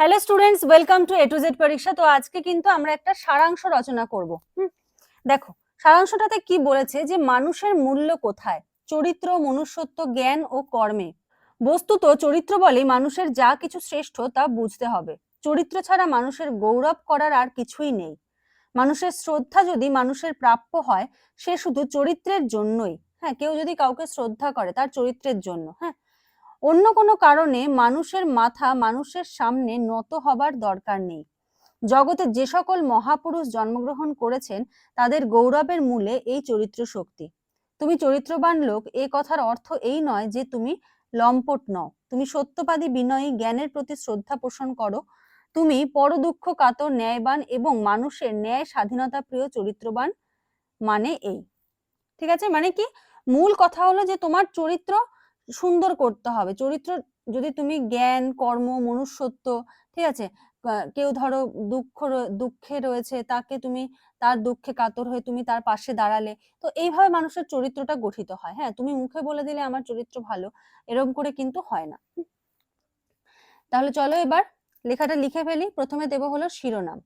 Hello students welcome to A to Z পরীক্ষা তো আজকে কিন্তু আমরা একটা সারাংশ রচনা করব। দেখো, সারাংশটাতে কি বলেছে যে মানুষের মূল্য কোথায়? চরিত্র, মনুষ্যত্ব, জ্ঞান ও কর্মে। বস্তুত চরিত্র বলে মানুষের যা কিছু শ্রেষ্ঠ তা বুঝতে হবে। চরিত্র ছাড়া মানুষের গৌরব করার আর কিছুই নেই। মানুষের শ্রদ্ধা যদি মানুষের প্রাপ্য হয়, সে শুধু চরিত্রের জন্যই। হ্যাঁ কেউ যদি কাউকে শ্রদ্ধা করে তার চরিত্রের জন্য। হ্যাঁ অন্য কোনো কারণে মানুষের মাথা মানুষের সামনে নত হবার দরকার নেই। জগতে যে সকল মহাপুরুষ জন্মগ্রহণ করেছেন, তাদের গৌরবের মূলে এই চরিত্র শক্তি। তুমি চরিত্রবান লোক, এ কথার অর্থ এই নয় যে তুমি লম্পট নও। তুমি সত্যবাদী বিনয়ী, জ্ঞানের প্রতি শ্রদ্ধা পোষণ করো। তুমি পরদুঃখ কাতর, ন্যায়বান এবং মানুষের ন্যায় স্বাধীনতা প্রিয় চরিত্রবান মানে এই। ঠিক আছে? মানে কি? মূল কথা হলো যে তোমার চরিত্র সুন্দর করতে হবে। চরিত্র যদি তুমি জ্ঞান, কর্ম, মনুষ্যত্ব, ঠিক আছে? কেউ ধরো দুঃখ দুঃখে রয়েছে, তাকে তুমি তার দুঃখে কাতর হয়ে তুমি তার পাশে দাঁড়ালে, তো এইভাবে মানুষের চরিত্রটা গঠিত হয়। হ্যাঁ তুমি মুখে বলে দিলে আমার চরিত্র ভালো, এরকম করে কিন্তু হয় না। তাহলে চলো এবার লেখাটা লিখে ফেলি। প্রথমে দেব হলো শিরোনাম।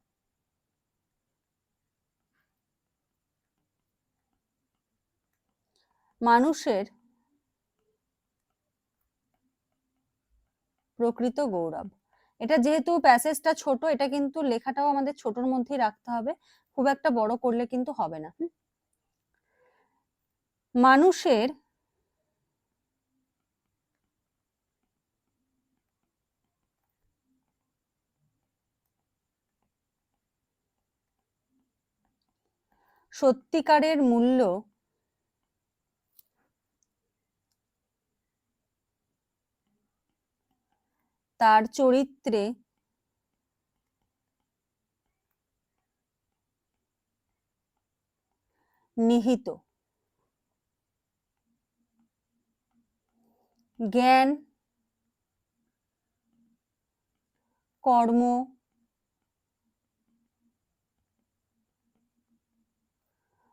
মানুষের প্রকৃত গৌরব। এটা যেহেতু প্যাসেজটা ছোট, এটা কিন্তু লেখাটাও আমাদের ছোটর মধ্যেই রাখতে হবে। খুব একটা বড় করলে কিন্তু হবে না। মানুষের সত্যিকারের মূল্য তার চরিত্রে নিহিত। জ্ঞান কর্ম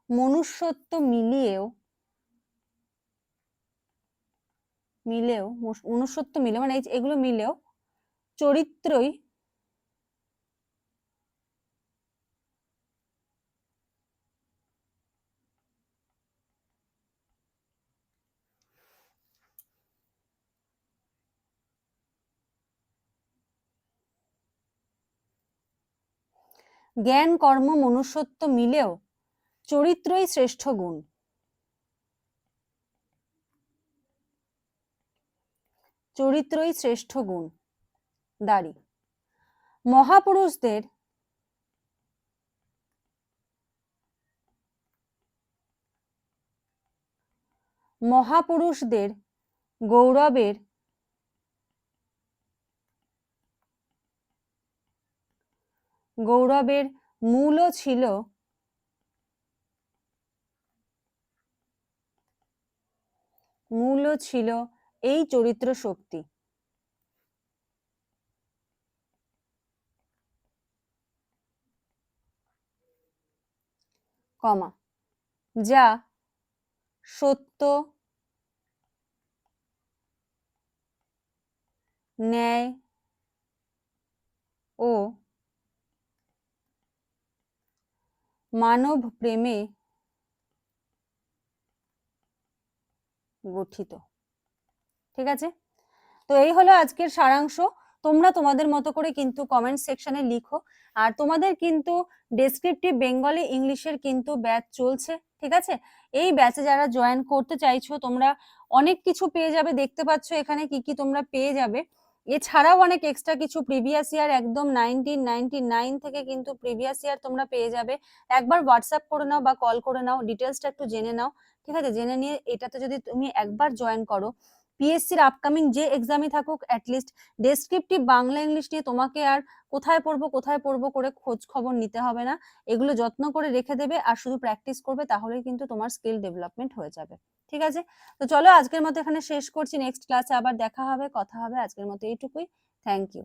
মনুষ্যত্ব মিলিয়েও মিলেও মনুষ- মনুষ্যত্ব মিলে মানে এগুলো মিলেও চরিত্রই জ্ঞান কর্ম মনুষ্যত্ব মিলেও চরিত্রই শ্রেষ্ঠ গুণ। চরিত্রই শ্রেষ্ঠ গুণ। দাঁড়ি। মহাপুরুষদের মহাপুরুষদের গৌরবের গৌরবের মূলও ছিল মূলও ছিল এই চরিত্র শক্তি। কমা। যা সত্য ন্যায় ও মানব প্রেমে গঠিত। ঠিক আছে? তো এই হলো আজকের সারাংশ। তোমরা তোমাদের মতো করে কিন্তু কমেন্ট সেকশনে লিখো। আর তোমাদের কিন্তু ডেসক্রিপটিভ বেঙ্গলি ইংলিশের কিন্তু ব্যাচ চলছে, ঠিক আছে? এই ব্যাচে যারা জয়েন করতে চাইছো, তোমরা অনেক কিছু পেয়ে যাবে, দেখতে পাচ্ছ এখানে কি কি তোমরা পেয়ে যাবে। এছাড়াও অনেক এক্সট্রা কিছু প্রিভিয়াস ইয়ার একদম নাইনটিন নাইনটি নাইন থেকে কিন্তু প্রিভিয়াস ইয়ার তোমরা পেয়ে যাবে। একবার হোয়াটসঅ্যাপ করে নাও বা কল করে নাও ডিটেলসটা একটু জেনে নাও, ঠিক আছে? জেনে নিয়ে এটাতে যদি তুমি একবার জয়েন করো পিএসসির আপকামিং যে এক্সামই থাকুক অ্যাটলিস্ট ডেসক্রিপটিভ বাংলা ইংলিশ নিয়ে তোমাকে আর কোথায় পড়ব কোথায় পড়ব করে খোঁজ খবর নিতে হবে না। এগুলো যত্ন করে রেখে দেবে আর শুধু প্র্যাকটিস করবে, তাহলে কিন্তু তোমার স্কিল ডেভেলপমেন্ট হয়ে যাবে। ঠিক আছে? তো চলো আজকের মতো এখানে শেষ করছি। নেক্সট ক্লাসে আবার দেখা হবে, কথা হবে। আজকের মতো এইটুকুই। Thank you